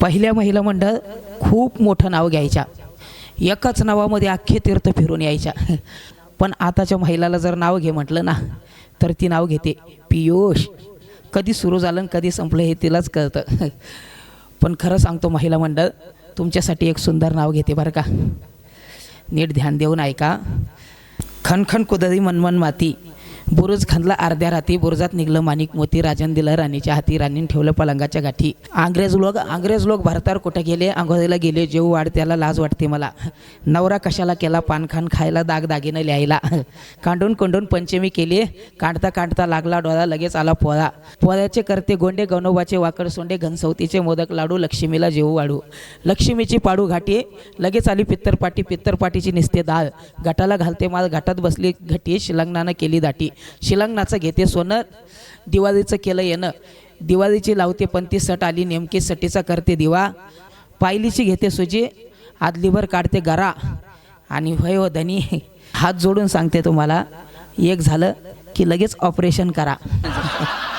पहिल्या महिला मंडळ खूप मोठं नाव घ्यायच्या. एकाच नावामध्ये अख्खे तीर्थ फिरून यायच्या. पण आताच्या महिलाला जर नाव घे म्हटलं ना तर ती नाव घेते पियुष. कधी सुरू झालं आणि कधी संपलं हे तिलाच कळतं. पण खरं सांगतो महिला मंडळ तुमच्यासाठी एक सुंदर नाव घेते बरं का. नीट ध्यान देऊन ऐका. खनखन कुदरी मनमन माती. बुरुज खणला अर्ध्या राती बुरुजात निघलं माणिक मोती राजन दिलं राणीच्या हाती राणीने ठेवलं पलंगाच्या गाठी. अंग्रेज लोक अंग्रेज लोक भारतावर कुठं गेले? आंघोळीला गेले जेव वाढ त्याला लाज वाटते मला. नवरा कशाला केला? पानखान खायला दागदागिनं लिहायला. कांडून कोंडून पंचमी केली. काढता काढता लागला डोळा लगेच आला पोळा. पोळ्याचे करते गोंडे गणोबाचे वाकड सोंडे घनसवतीचे मोदक लाडू लक्ष्मीला जेवू वाढू. लक्ष्मीची पाडू घाटी लगेच आली पित्तरपाटी पित्तरपाटीची निसते दाळ. घाटाला घालते माल घाटात बसली घटी शिलंगणानं केली दाटी. शिलंगनाचं घेते सोनं दिवाळीचं केलं येणं. दिवाळीची लावते पण ती सट आली नेमकी सटीचा करते दिवा. पायलीची घेते सुजी आदलीभर काढते गरा. आणि होय हो धनी हात जोडून सांगते तुम्हाला एक झालं की लगेच ऑपरेशन करा.